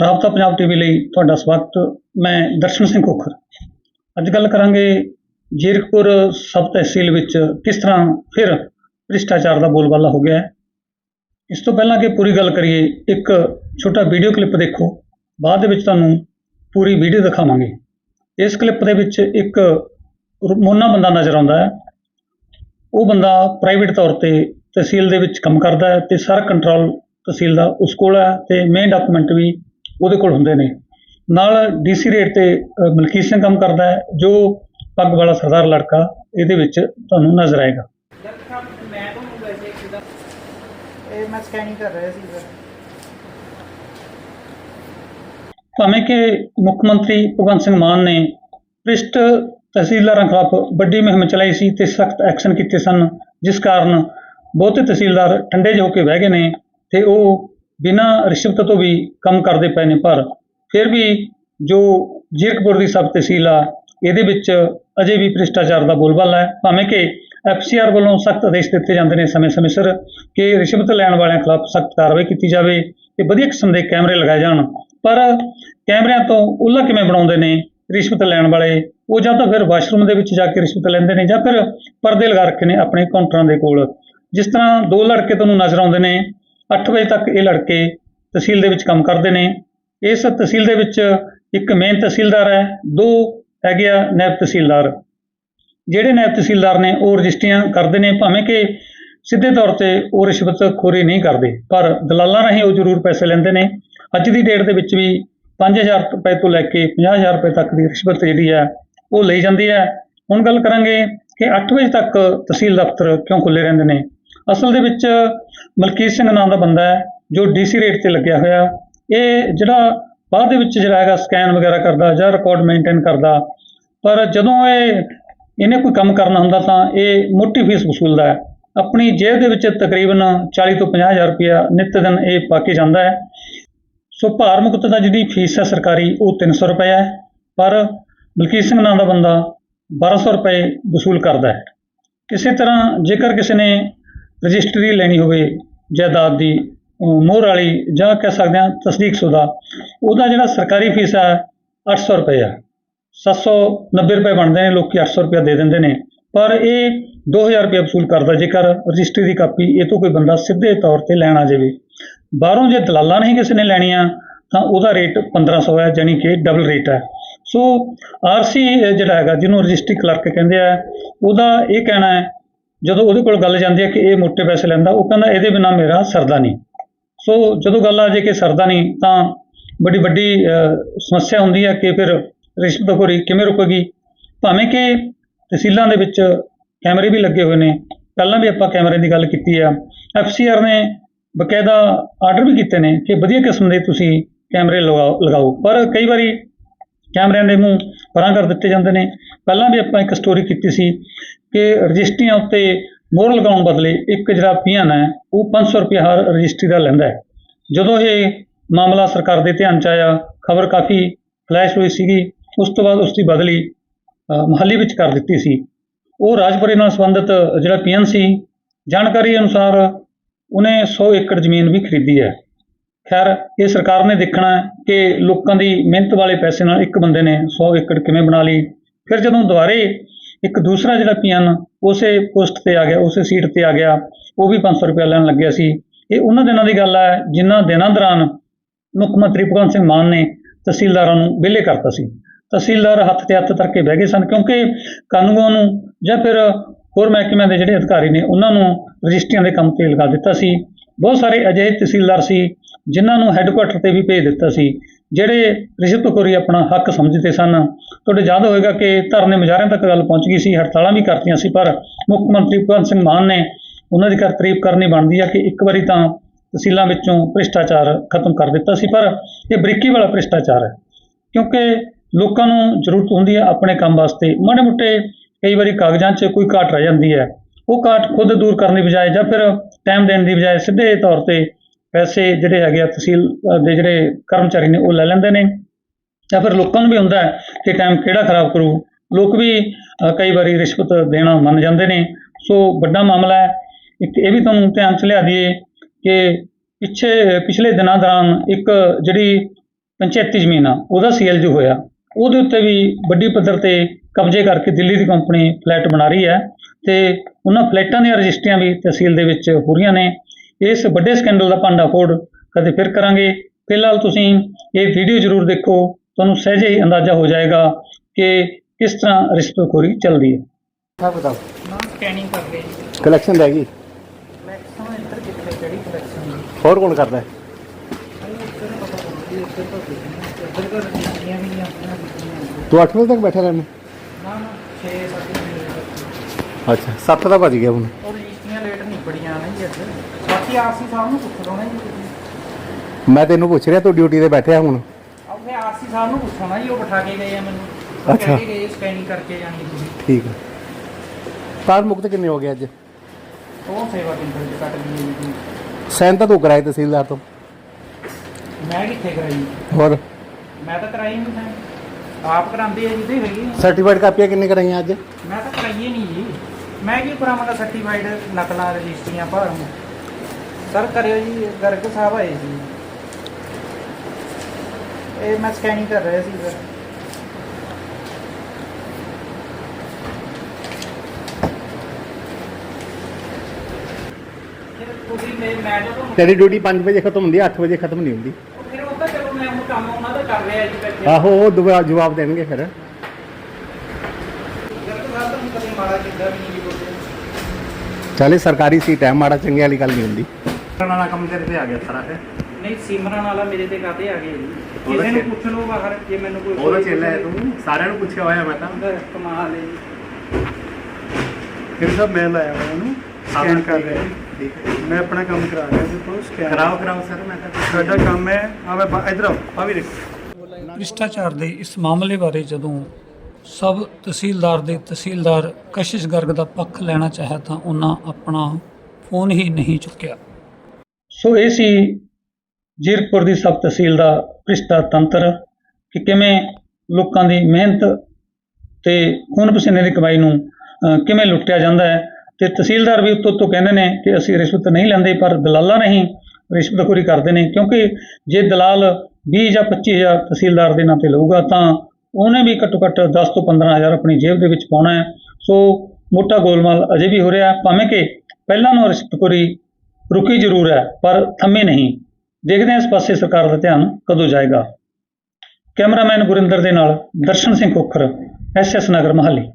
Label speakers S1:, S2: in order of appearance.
S1: ਰਾਬਤਾ ਪੰਜਾਬ ਟੀਵੀ ਲਈ ਤੁਹਾਡਾ ਸਵਾਗਤ। ਮੈਂ ਦਰਸ਼ਨ ਸਿੰਘ ਕੋਖਰ ਅੱਜ ਗੱਲ ਕਰਾਂਗੇ ਜੀਰਕਪੁਰ ਸਬ ਤਹਿਸੀਲ ਵਿੱਚ ਕਿਸ ਤਰ੍ਹਾਂ ਫਿਰ ਭ੍ਰਿਸ਼ਟਾਚਾਰ ਦਾ ਬੋਲਬਾਲਾ ਹੋ ਗਿਆ ਹੈ। ਇਸ ਤੋਂ ਪਹਿਲਾਂ ਕਿ ਪੂਰੀ ਗੱਲ ਕਰੀਏ, ਇੱਕ ਛੋਟਾ ਵੀਡੀਓ ਕਲਿੱਪ ਦੇਖੋ। ਬਾਅਦ ਦੇ ਵਿੱਚ ਤੁਹਾਨੂੰ ਪੂਰੀ ਵੀਡੀਓ ਦਿਖਾਵਾਂਗੇ। ਇਸ ਕਲਿੱਪ ਦੇ ਵਿੱਚ ਇੱਕ ਰ- ਮੋਨਾ ਬੰਦਾ ਨਜ਼ਰ ਆਉਂਦਾ ਹੈ। ਉਹ ਬੰਦਾ ਪ੍ਰਾਈਵੇਟ ਤੌਰ ਤੇ ਤਹਿਸੀਲ ਦੇ ਵਿੱਚ ਕੰਮ ਕਰਦਾ ਹੈ ਤੇ ਸਾਰਾ ਕੰਟਰੋਲ ਤਹਿਸੀਲ ਦਾ ਉਸ ਕੋਲ ਹੈ ਤੇ ਮੇਨ ਡਾਕੂਮੈਂਟ ਵੀ ਉਹਦੇ ਕੋਲ ਹੁੰਦੇ ਨੇ। ਨਾਲ ਡੀਸੀ ਰੇਟ ਤੇ ਮਲਕੀਤ ਸਿੰਘ ਕੰਮ ਕਰਦਾ ਹੈ ਜੋ ਪੱਗ ਵਾਲਾ ਸਰਦਾਰ ਲੜਕਾ ਇਹਦੇ ਵਿੱਚ ਤੁਹਾਨੂੰ ਨਜ਼ਰ ਆਏਗਾ।
S2: ਲੈਪਟਾਪ ਮੈਂ ਤੁਹਾਨੂੰ ਵੈਸੇ ਕਿਦਾਂ ਇਹ ਮੈਂ ਸਕੈਨਿੰਗ ਕਰ ਰਿਹਾ ਸੀ ਸਰ
S1: ਭਾਵੇਂ ਕਿ ਮੁੱਖ ਮੰਤਰੀ ਭਗਵੰਤ ਸਿੰਘ ਮਾਨ ਨੇ ਭ੍ਰਿਸ਼ਟ ਤਹਿਸੀਲਦਾਰਾਂ ਖਿਲਾਫ ਵੱਡੀ ਮੁਹਿੰਮ ਚਲਾਈ ਸੀ ਤੇ ਸਖਤ ਐਕਸ਼ਨ ਕੀਤੇ ਸਨ ਜਿਸ ਕਾਰਨ ਬਹੁਤੇ ਤਹਿਸੀਲਦਾਰ ਠੰਡੇ ਹੋ ਕੇ ਬਹਿ ਗਏ ਨੇ ਤੇ ਉਹ ਬਿਨਾਂ ਰਿਸ਼ਵਤ ਤੋਂ ਵੀ ਕੰਮ ਕਰਦੇ ਪਏ ਨੇ, ਪਰ ਫਿਰ ਵੀ ਜੋ ਜੀਰਕਪੁਰ ਦੀ ਸਬ ਤਹਿਸੀਲ ਆ, ਇਹਦੇ ਵਿੱਚ ਅਜੇ ਵੀ ਭ੍ਰਿਸ਼ਟਾਚਾਰ ਦਾ ਬੋਲਬਾਲਾ ਹੈ। ਭਾਵੇਂ ਕਿ ਐਫਸੀਆਰ ਵੱਲੋਂ ਸਖਤ ਆਦੇਸ਼ ਦਿੱਤੇ ਜਾਂਦੇ ਨੇ ਸਮੇਂ-ਸਮੇਂ ਸਿਰ ਕਿ ਰਿਸ਼ਵਤ ਲੈਣ ਵਾਲਿਆਂ ਖਿਲਾਫ ਸਖਤ ਕਾਰਵਾਈ ਕੀਤੀ ਜਾਵੇ ਤੇ ਵਧੀਆ ਕਿਸਮ ਦੇ ਕੈਮਰੇ ਲਗਾਏ ਜਾਣ। ਪਰ ਕੈਮਰਿਆਂ ਤੋਂ ਉੱਲਾ ਕਿਵੇਂ ਬਣਾਉਂਦੇ ਨੇ ਰਿਸ਼ਵਤ ਲੈਣ ਵਾਲੇ? ਉਹ ਜਾਂ ਤਾਂ ਫਿਰ ਵਾਸ਼ਰੂਮ ਦੇ ਵਿੱਚ ਜਾ ਕੇ ਰਿਸ਼ਵਤ ਲੈਂਦੇ ਨੇ ਜਾਂ ਫਿਰ ਪਰਦੇ ਲਗਾ ਰੱਖੇ ਨੇ ਆਪਣੇ ਕਾਊਂਟਰਾਂ ਦੇ ਕੋਲ। ਜਿਸ ਤਰ੍ਹਾਂ ਦੋ ਲੜਕੇ ਤੁਹਾਨੂੰ ਨਜ਼ਰ ਆਉਂਦੇ ਨੇ 8 ਵਜੇ ਤੱਕ ਇਹ ਲੜਕੇ ਤਹਿਸੀਲ ਦੇ ਵਿੱਚ ਕੰਮ ਕਰਦੇ ਨੇ। ਇਸ ਤਹਿਸੀਲ ਦੇ ਵਿੱਚ ਇੱਕ ਮੇਨ ਤਹਿਸੀਲਦਾਰ ਹੈ, ਦੋ ਹੈਗੇ ਆ ਨਾਇਬ ਤਹਿਸੀਲਦਾਰ। ਜਿਹੜੇ ਨਾਇਬ ਤਹਿਸੀਲਦਾਰ ਨੇ ਉਹ ਰਜਿਸਟਰੀਆਂ ਕਰਦੇ ਨੇ, ਭਾਵੇਂ ਕਿ ਸਿੱਧੇ ਤੌਰ ਤੇ ਉਹ ਰਿਸ਼ਵਤ ਖੋਰੀ ਨਹੀਂ ਕਰਦੇ, ਪਰ ਦਲਾਲਾਂ ਰਾਹੀਂ ਉਹ ਜ਼ਰੂਰ ਪੈਸੇ ਲੈਂਦੇ ਨੇ। ਅੱਜ ਦੀ ਡੇਟ ਦੇ ਵਿੱਚ ਵੀ 5000 ਰੁਪਏ ਤੋਂ ਲੈ ਕੇ 50000 ਰੁਪਏ ਤੱਕ ਦੀ ਰਿਸ਼ਵਤ ਜਿਹੜੀ ਹੈ, ਉਹ ਲਈ ਜਾਂਦੀ ਹੈ। ਹੁਣ ਗੱਲ ਕਰਾਂਗੇ ਕਿ 8 ਵਜੇ ਤੱਕ ਤਹਿਸੀਲ ਦਫ਼ਤਰ ਕਿਉਂ ਖੁੱਲੇ ਰਹਿੰਦੇ ਨੇ। ਅਸਲ ਦੇ ਵਿੱਚ ਮਲਕੀਤ ਸਿੰਘ ਨਾਮ ਦਾ ਬੰਦਾ ਹੈ, ਜੋ ਡੀਸੀ ਰੇਟ ਤੇ ਲੱਗਿਆ ਹੋਇਆ। ਇਹ ਜਿਹੜਾ ਬਾਅਦ ਦੇ ਵਿੱਚ ਜਿਹੜਾ ਹੈਗਾ ਸਕੈਨ ਵਗੈਰਾ ਕਰਦਾ ਜਾਂ ਰਿਕਾਰਡ ਮੇਨਟੇਨ ਕਰਦਾ, ਪਰ ਜਦੋਂ ਇਹ ਇਹਨੇ ਕੋਈ ਕੰਮ ਕਰਨਾ ਹੁੰਦਾ ਤਾਂ ਇਹ ਮੋਟੀ ਫੀਸ ਵਸੂਲਦਾ ਹੈ। ਆਪਣੀ ਜੇਬ ਦੇ ਵਿੱਚ ਤਕਰੀਬਨ 40 ਤੋਂ 50000 ਰੁਪਇਆ ਨਿੱਤ ਦਿਨ ਇਹ ਪਾ ਕੇ ਜਾਂਦਾ ਹੈ। ਸੋ ਭਾਰ ਮੁਕਤ ਦਾ ਜਿਹੜੀ ਫੀਸ ਹੈ ਸਰਕਾਰੀ, ਉਹ 300 ਰੁਪਏ ਹੈ। ਪਰ ਮਲਕੀਤ ਸਿੰਘ ਨਾਂ ਦਾ ਬੰਦਾ 1200 ਰੁਪਏ ਵਸੂਲ ਕਰਦਾ ਹੈ। ਕਿਸੇ ਤਰ੍ਹਾਂ ਜੇਕਰ ਕਿਸੇ ਨੇ ਰਜਿਸਟਰੀ ਲੈਣੀ ਹੋਵੇ ਜਾਇਦਾਦ ਦੀ ਮੋਹਰ ਵਾਲੀ ਜਾਂ ਕਹਿ ਸਕਦੇ ਹਾਂ ਤਸਦੀਕਸ਼ੁਦਾ ਉਹਦਾ ਜਿਹੜਾ ਸਰਕਾਰੀ ਫੀਸ ਹੈ 800 ਰੁਪਏ ਹੈ 790 ਰੁਪਏ ਬਣਦੇ ਨੇ, ਲੋਕੀ 800 ਰੁਪਏ ਦੇ ਦਿੰਦੇ ਨੇ। ਪਰ ਇਹ 2000 ਰੁਪਏ ਵਸੂਲ ਕਰਦਾ, ਜੇਕਰ ਰਜਿਸਟਰੀ ਦੀ ਕਾਪੀ ਇਹ ਤੋਂ ਕੋਈ ਬੰਦਾ ਸਿੱਧੇ ਤੌਰ ਤੇ ਲੈਣ ਆ ਜਾਵੇ। ਬਾਹਰੋਂ ਜੇ ਦਲਾਲਾਂ ਨਹੀਂ ਕਿਸੇ ਨੇ ਲੈਣੀਆਂ, ਤਾਂ ਉਹਦਾ ਰੇਟ 1500 ਹੈ ਜਾਨੀ ਕਿ ਡਬਲ ਰੇਟ ਹੈ। ਸੋ ਆਰਸੀ ਜਿਹੜਾ ਹੈਗਾ, ਜਿਹਨੂੰ ਰਜਿਸਟਰੀ ਕਲਰਕ ਕਹਿੰਦੇ ਆ, ਉਹਦਾ ਇਹ ਕਹਿਣਾ ਹੈ ਜਦੋਂ ਉਹਦੇ ਕੋਲ ਗੱਲ ਜਾਂਦੀ ਹੈ ਕਿ ਇਹ ਮੋਟੇ ਪੈਸੇ ਲੈਂਦਾ, ਉਹ ਕਹਿੰਦਾ ਇਹਦੇ ਬਿਨਾ ਮੇਰਾ ਸਰਦਾ ਨਹੀਂ। ਸੋ ਜਦੋਂ ਗੱਲ ਆ ਜੇ ਕਿ ਸਰਦਾ ਨਹੀਂ, ਤਾਂ ਬੜੀ ਵੱਡੀ ਸਮੱਸਿਆ ਹੁੰਦੀ ਹੈ ਕਿ ਫਿਰ ਰਿਸ਼ਵਤਖੋਰੀ ਕਿਵੇਂ ਰੁਕੇਗੀ? ਭਾਵੇਂ ਕਿ ਤਹਿਸੀਲਾਂ ਦੇ ਵਿੱਚ ਕੈਮਰੇ ਵੀ ਲੱਗੇ ਹੋਏ ਨੇ। ਪਹਿਲਾਂ ਵੀ ਆਪਾਂ ਕੈਮਰੇ ਦੀ ਗੱਲ ਕੀਤੀ ਆ। ਐਫਸੀਆਰ ਨੇ ਬਕਾਇਦਾ ਆਰਡਰ ਵੀ ਕੀਤੇ ਨੇ ਕਿ ਵਧੀਆ ਕਿਸਮ ਦੇ ਤੁਸੀਂ ਕੈਮਰੇ ਲਗਾਓ ਲਗਾਓ। ਪਰ ਕਈ ਵਾਰੀ ਕੈਮਰਿਆਂ ਦੇ ਮੂੰਹ ਪਰਾਂ ਕਰ ਦਿੱਤੇ ਜਾਂਦੇ ਨੇ। ਪਹਿਲਾਂ ਵੀ ਆਪਾਂ ਇੱਕ ਸਟੋਰੀ ਕੀਤੀ ਸੀ ਕਿ ਰਜਿਸਟਰੀਆਂ ਉੱਤੇ ਮੋਹਰ ਲਗਾਉਣ ਬਦਲੇ ਇੱਕ ਜਿਹੜਾ ਪੀਐਨ ਹੈ ਉਹ 500 ਰੁਪਏ ਹਰ ਰਜਿਸਟਰੀ ਦਾ ਲੈਂਦਾ ਹੈ। ਜਦੋਂ ਇਹ ਮਾਮਲਾ ਸਰਕਾਰ ਦੇ ਧਿਆਨ ਚ ਆਇਆ ਖਬਰ ਕਾਫੀ ਫਲੈਸ਼ ਹੋਈ ਸੀਗੀ ਉਸ ਤੋਂ ਬਾਅਦ ਉਸ ਦੀ ਬਦਲੀ ਅ, ਵਿੱਚ ਕਰ ਦਿੱਤੀ ਸੀ। ਉਹ ਰਾਜਪੁਰੇ ਨਾਲ ਸੰਬੰਧਿਤ ਜਿਹੜਾ ਪੀਐਨ ਸੀ ਜਾਣਕਾਰੀ ਅਨੁਸਾਰ ਉਹਨੇ 100 ਏਕੜ ਜ਼ਮੀਨ ਵੀ ਖਰੀਦੀ ਹੈ। ਖੈਰ ਇਹ ਸਰਕਾਰ ਨੇ ਦੇਖਣਾ ਕਿ ਲੋਕਾਂ ਦੀ ਮਿਹਨਤ ਵਾਲੇ ਪੈਸੇ ਨਾਲ ਇੱਕ ਬੰਦੇ ਨੇ 100 ਏਕੜ ਕਿਵੇਂ ਬਣਾ ਲਈ। ਫਿਰ ਜਦੋਂ ਦੁਬਾਰੇ ਇੱਕ ਦੂਸਰਾ ਜਿਹੜਾ ਪੀਐਨ ਉਸੇ ਪੋਸਟ ਤੇ ਆ ਗਿਆ, ਉਸੇ ਸੀਟ ਤੇ ਆ ਗਿਆ, ਉਹ ਵੀ 500 ਰੁਪਏ ਲੈਣ ਲੱਗਿਆ ਸੀ। ਇਹ ਉਹਨਾਂ ਦਿਨਾਂ ਦੀ ਗੱਲ ਹੈ, ਜਿਨ੍ਹਾਂ ਦਿਨਾਂ ਦੌਰਾਨ ਮੁੱਖ ਮੰਤਰੀ ਭਗਵੰਤ ਸਿੰਘ ਮਾਨ ਨੇ ਤਹਿਸੀਲਦਾਰਾਂ ਨੂੰ ਵਿਹਲੇ ਕਰਤਾ ਸੀ। ਤਹਿਸੀਲਦਾਰ ਹੱਥ ਤੇ ਹੱਥ ਧਰ ਕੇ ਬਹਿ ਗਏ ਸਨ, ਕਿਉਂਕਿ ਕਾਨੂੰਗੋਆਂ ਨੂੰ ਜਾਂ ਫਿਰ ਹੋਰ ਮਹਿਕਮਿਆਂ ਦੇ ਜਿਹੜੇ ਅਧਿਕਾਰੀ ਨੇ, ਉਹਨਾਂ ਨੂੰ ਰਜਿਸਟਰੀਆਂ ਦੇ ਕੰਮ ਤੇ ਲਗਾ ਦਿੱਤਾ ਸੀ। ਬਹੁਤ ਸਾਰੇ ਅਜਿਹੇ ਤਹਿਸੀਲਦਾਰ ਸੀ ਜਿਨ੍ਹਾਂ ਨੂੰ ਹੈੱਡਕੁਆਟਰ ਤੇ ਵੀ ਭੇਜ ਦਿੱਤਾ ਸੀ, ਜਿਹੜੇ ਰਿਸ਼ਵਤਖੋਰੀ ਆਪਣਾ ਹੱਕ ਸਮਝਦੇ ਸਨ। ਤੁਹਾਡੇ ਯਾਦ ਹੋਵੇਗਾ ਕਿ ਧਰਨੇ ਮੁਜ਼ਾਹਰਿਆਂ ਤੱਕ ਗੱਲ ਪਹੁੰਚ ਗਈ ਸੀ, ਹੜਤਾਲਾਂ ਵੀ ਕਰਤੀਆਂ ਸੀ, ਪਰ ਮੁੱਖ ਮੰਤਰੀ ਭਗਵੰਤ ਸਿੰਘ ਮਾਨ ਨੇ ਉਹਨਾਂ ਦੀ ਕਰ ਤਾਰੀਫ ਕਰਨੀ ਬਣਦੀ ਹੈ ਕਿ ਇੱਕ ਵਾਰੀ ਤਾਂ ਤਹਿਸੀਲਾਂ ਵਿੱਚੋਂ ਭ੍ਰਿਸ਼ਟਾਚਾਰ ਖਤਮ ਕਰ ਦਿੱਤਾ ਸੀ, ਪਰ ਇਹ ਬਰੀਕੀ ਵਾਲਾ ਭ੍ਰਿਸ਼ਟਾਚਾਰ ਹੈ, ਕਿਉਂਕਿ ਲੋਕਾਂ ਨੂੰ ਜ਼ਰੂਰਤ ਹੁੰਦੀ ਹੈ ਆਪਣੇ ਕੰਮ ਵਾਸਤੇ। ਮਾੜੇ ਮੋਟੇ ਕਈ ਵਾਰੀ ਕਾਗਜ਼ਾਂ 'ਚ ਕੋਈ ਘਾਟ ਰਹਿ ਜਾਂਦੀ ਹੈ। ਉਹ ਘਾਟ ਖੁਦ ਦੂਰ ਕਰਨ ਦੀ ਬਜਾਏ ਜਾਂ ਫਿਰ ਟਾਈਮ ਦੇਣ ਦੀ ਬਜਾਏ ਸਿੱਧੇ ਤੌਰ ਤੇ ਪੈਸੇ ਜਿਹੜੇ ਹੈਗੇ ਆ ਤਹਿਸੀਲ ਦੇ ਜਿਹੜੇ ਕਰਮਚਾਰੀ ਨੇ ਉਹ ਲੈ ਲੈਂਦੇ ਨੇ। ਤਾਂ ਫਿਰ ਲੋਕਾਂ ਨੂੰ ਵੀ ਹੁੰਦਾ ਕਿ ਟਾਈਮ ਕਿਹੜਾ ਖਰਾਬ ਕਰੂ। ਲੋਕ ਵੀ ਕਈ ਵਾਰੀ ਰਿਸ਼ਵਤ ਦੇਣਾ ਮੰਨ ਜਾਂਦੇ ਨੇ। ਸੋ ਵੱਡਾ ਮਾਮਲਾ ਹੈ। ਇੱਕ ਇਹ ਵੀ ਤੁਹਾਨੂੰ ਧਿਆਨ ਚ ਲਿਆ ਦਈਏ ਕਿ ਪਿੱਛੇ, ਪਿਛਲੇ ਦਿਨਾਂ ਦੌਰਾਨ ਇੱਕ ਜਿਹੜੀ ਪੰਚਾਇਤੀ ਜ਼ਮੀਨ ਆ, ਉਹਦਾ ਸੇਲ ਜੋ ਹੋਇਆ। ਉਹਦੇ ਉੱਤੇ ਵੀ ਵੱਡੀ ਪੱਧਰ ਤੇ ਕਬਜ਼ੇ ਕਰਕੇ ਦਿੱਲੀ ਦੀ ਕੰਪਨੀ ਫਲੈਟ ਬਣਾ ਰਹੀ ਹੈ ਤੇ ਉਹਨਾਂ ਫਲੈਟਾਂ ਦੀਆਂ ਰਜਿਸਟਰੀਆਂ ਵੀ ਤਹਿਸੀਲ ਦੇ ਵਿੱਚ ਹੋ ਰਹੀਆਂ ਨੇ। ਇਸ ਵੱਡੇ ਸਕੈਂਡਲ ਦਾ ਭੰਡਾਫੋੜ ਕਦੇ ਫਿਰ ਕਰਾਂਗੇ। ਫਿਲਹਾਲ ਤੁਸੀਂ ਇਹ ਵੀਡੀਓ ਜ਼ਰੂਰ ਦੇਖੋ। ਤੁਹਾਨੂੰ ਸਹਿਜੇ ਹੀ ਅੰਦਾਜ਼ਾ ਹੋ ਜਾਏਗਾ ਕਿ ਕਿਸ ਤਰ੍ਹਾਂ ਰਿਸ਼ਵਤਖੋਰੀ ਚੱਲਦੀ ਹੈ।
S3: ਸਭ ਬਤਾਓ
S2: ਨਾ ਸਕੈਨਿੰਗ ਕਰ ਰਹੇ
S3: ਕਲੈਕਸ਼ਨ ਰਹਿ ਗਈ
S2: ਕਲੈਕਸ਼ਨ ਇੱਧਰ ਕਿੱਥੇ ਕਿਹੜੀ ਕਲੈਕਸ਼ਨ
S3: ਹੋਰ ਕੌਣ ਕਰਦਾ ਹੈ?
S2: ਤਾਂ ਕੁਝ ਨਹੀਂ ਇੱਧਰ ਤਾਂ ਰਜਿਸਟਰੀਆਂ ਵੀ ਨਹੀਂ ਆਪਣੀਆਂ ਦਿੱਤੀਆਂ
S3: ਤੂੰ 8 ਵਜੇ ਤੱਕ ਬੈਠਾ ਰਹਿਣਾ।
S2: ਨਾ ਨਾ 6 7 ਵਜੇ
S3: ਅੱਛਾ 7 ਦਾ ਵੱਜ ਗਿਆ ਹੁਣ।
S2: ਉਹ ਰਜਿਸਟਰੀਆਂ ਲੇਟ ਨਹੀਂ ਪੜੀਆਂ ਨੇ ਜੀ ਇੱਧਰ ਬਾਕੀ ਆਰਸੀ ਸਾਹਿਬ ਨੂੰ ਪੁੱਛ ਲਓ ਨਾ ਜੀ ਤੁਸੀਂ।
S3: ਮੈਂ ਤੈਨੂੰ ਪੁੱਛ ਰਿਹਾ ਤੂੰ ਡਿਊਟੀ ਤੇ ਬੈਠਿਆ ਹੁਣ?
S2: ਆਪਣੇ ਆਰਸੀ ਸਾਹਿਬ ਨੂੰ ਪੁੱਛੋ ਨਾ ਜੀ ਉਹ ਬਿਠਾ ਕੇ ਗਏ ਆ ਮੈਨੂੰ। ਉਹ
S3: ਅੱਛਾ।
S2: ਕਹਿ ਕੇ ਗਏ ਸਕੈਨਿੰਗ ਕਰਕੇ ਜਾਣੀ ਤੁਸੀਂ।
S3: ਠੀਕ ਹੈ ਕਾਰ ਮੁਕਤ ਕਿੰਨੇ ਹੋ ਗਏ ਅੱਜ?
S2: ਉਹ ਸੇਵਾ ਕੇਂਦਰ ਚ ਕੱਟ ਗਈ ਜੀ।
S3: ਸਾਈਨ ਤਾਂ ਤੂੰ ਕਰਾਏ ਤਹਿਸੀਲਦਾਰ ਤੋਂ।
S2: ਮੈਂ ਕਿੱਥੇ ਕਰਾਈ?
S3: ਹੋਰ?
S2: ਮੈਂ ਤਾਂ ਕਰਾਈ ਨਹੀਂ ਸਾਂ ਆਪ ਕਰਾਉਂਦੇ ਆ ਜਿੱਦੇ ਹੈਗੀ ਆ।
S3: ਸਰਟੀਫਾਈਡ ਕਾਪੀਆਂ ਕਿੰਨੇ ਕਰਾਈਆਂ ਅੱਜ?
S2: ਮੈਂ ਤਾਂ ਕਰਾਈਏ ਨਹੀਂ ਜੀ। ਮੈਂ ਕੀ ਕਰਾਵਾਂਗਾ ਸਰਟੀਫਾਈਡ ਨਕਲਾਂ ਰਜਿਸਟਰੀਆਂ ਭਰਨ ਸਰ ਕਰਿਓ ਜੀ ਗਰਗ ਸਾਹਿਬ ਆਏ ਸੀ। ਇਹ ਮੈਂ ਸਕੈਨਿੰਗ ਕਰ ਰਿਹਾ ਸੀ ਸਰ ਤੁਸੀਂ ਮੈਂ
S3: ਤੇਰੀ ਡਿਊਟੀ 5 ਵਜੇ ਖਤਮ ਹੁੰਦੀ ਹੈ 8 ਵਜੇ ਖਤਮ ਨਹੀਂ ਹੁੰਦੀ।
S2: ਫਿਰ ਉਹ ਤਾਂ ਚਲੋ ਮੈਂ ਹੁਣ ਕੰਮ ਉਹਨਾਂ ਦਾ ਕਰ ਰਿਹਾ ਜੀ ਬੈਠੇ।
S3: ਆਹੋ ਉਹ ਦੁਬਾਰਾ ਜਵਾਬ ਦੇਣਗੇ ਫਿਰ।
S2: ਗਰਗ ਸਾਹਿਬ ਤਾਂ ਕਦੇ ਮਾੜਾ ਵੀ ਨਹੀਂ ਜੀ
S3: ਚਾਲੇ ਸਰਕਾਰੀ ਸੀਟ ਹੈ ਮਾੜਾ ਚੰਗੇ ਵਾਲੀ ਗੱਲ ਨਹੀਂ ਹੁੰਦੀ।
S4: ਵਾਲਾ ਕੰਮ ਤੇਰੇ ਤੇ ਆ ਗਿਆ ਸਾਰਾ ਫਿਰ?
S2: ਨਹੀਂ ਸਿਮਰਨ ਵਾਲਾ ਮੇਰੇ ਤੇ ਕਾਤੇ ਆ ਗਿਆ ਜੀ?
S4: ਉਹਦਾ
S2: ਕਿਸੇ ਨੂੰ
S4: ਚੇ-
S2: ਪੁੱਛ ਲਓ ਬਾਹਰ ਜੇ ਮੈਨੂੰ ਕੋਈ
S4: ਉਹਦਾ ਚੇਲਾ ਹੈ ਤੂੰ? ਸਾਰਿਆਂ ਨੂੰ ਪੁੱਛਿਆ ਹੋਇਆ ਮੈਂ ਤਾਂ।
S2: ਅੰਦਰ ਕਮਾਲ ਹੈ ਜੀ।
S5: ਫਿਰ ਸਭ ਮੈਂ ਲਾਇਆ ਹੋਇਆ ਉਹਨੂੰ ਸਕੈਨ ਕਰ ਰਿਹਾ।
S4: ਠੀਕ ਹੈ
S5: ਮੈਂ ਆਪਣਾ ਕੰਮ ਕਰਾ ਰਿਹਾ ਸੀ ਤੋਂ ਸਕੈਨ
S4: ਕਰਾਓ ਕਰਾਓ ਸਰ ਮੈਂ ਤਾਂ
S5: ਸਾਡਾ ਕੰਮ ਹੈ ਆ ਮੈਂ ਇੱਧਰ ਆ ਵੀ ਦੇਖੋ।
S1: ਭ੍ਰਿਸ਼ਟਾਚਾਰ ਦੇ ਇਸ ਮਾਮਲੇ ਬਾਰੇ ਜਦੋਂ ਸਭ ਤਹਿਸੀਲਦਾਰ ਦੇ ਤਹਿਸੀਲਦਾਰ ਕਸ਼ਿਸ਼ ਗਰਗ ਦਾ ਪੱਖ ਲੈਣਾ ਚਾਹਿਆ ਤਾਂ ਉਹਨਾਂ ਆਪਣਾ ਫੋਨ ਹੀ ਨਹੀਂ ਚੁੱਕਿਆ। ਸੋ ਇਹ ਸੀ ਜੀਰਕਪੁਰ ਦੀ ਸਬ ਤਹਿਸੀਲ ਦਾ ਭ੍ਰਿਸ਼ਟਾ ਤੰਤਰ ਕਿ ਕਿਵੇਂ ਲੋਕਾਂ ਦੀ ਮਿਹਨਤ ਤੇ ਖੂਨ ਪਸੀਨੇ ਦੀ ਕਮਾਈ ਨੂੰ ਕਿਵੇਂ ਲੁੱਟਿਆ ਜਾਂਦਾ ਹੈ ਤੇ ਤਹਿਸੀਲਦਾਰ ਵੀ ਉੱਤੋਂ ਤੋਂ ਕਹਿੰਦੇ ਨੇ ਕਿ ਅਸੀਂ ਰਿਸ਼ਵਤ ਨਹੀਂ ਲੈਂਦੇ ਪਰ ਦਲਾਲਾਂ ਨਹੀਂ ਰਿਸ਼ਵਤਖੋਰੀ ਕਰਦੇ ਨੇ ਕਿਉਂਕਿ ਜੇ ਦਲਾਲ 20 ਜਾਂ 25000 ਤਹਿਸੀਲਦਾਰ ਦੇ ਨਾਂ ਤੇ ਲਊਗਾ ਤਾਂ ਉਹਨੇ ਵੀ ਘੱਟੋ ਘੱਟ 10 ਤੋਂ 15000 ਆਪਣੀ ਜੇਬ ਦੇ ਵਿੱਚ ਪਾਉਣਾ ਹੈ। ਸੋ ਮੋਟਾ ਗੋਲਮਾਲ ਅਜੇ ਵੀ ਹੋ ਰਿਹਾ ਭਾਵੇਂ ਕਿ ਪਹਿਲਾਂ ਨੂੰ ਰਿਸ਼ਵਤਖੋਰੀ ਰੁਕੀ ਜ਼ਰੂਰ ਹੈ, ਪਰ ਥੰਮੀ ਨਹੀਂ। ਦੇਖਦੇ ਹਾਂ ਇਸ ਪਾਸੇ ਸਰਕਾਰ ਦਾ ਧਿਆਨ ਕਦੋਂ ਜਾਏਗਾ। ਕੈਮਰਾਮੈਨ ਗੁਰਿੰਦਰ ਦੇ ਨਾਲ ਦਰਸ਼ਨ ਸਿੰਘ ਕੋਖਰ ਐਸਐਸ ਨਗਰ ਮਹਾਲੀ।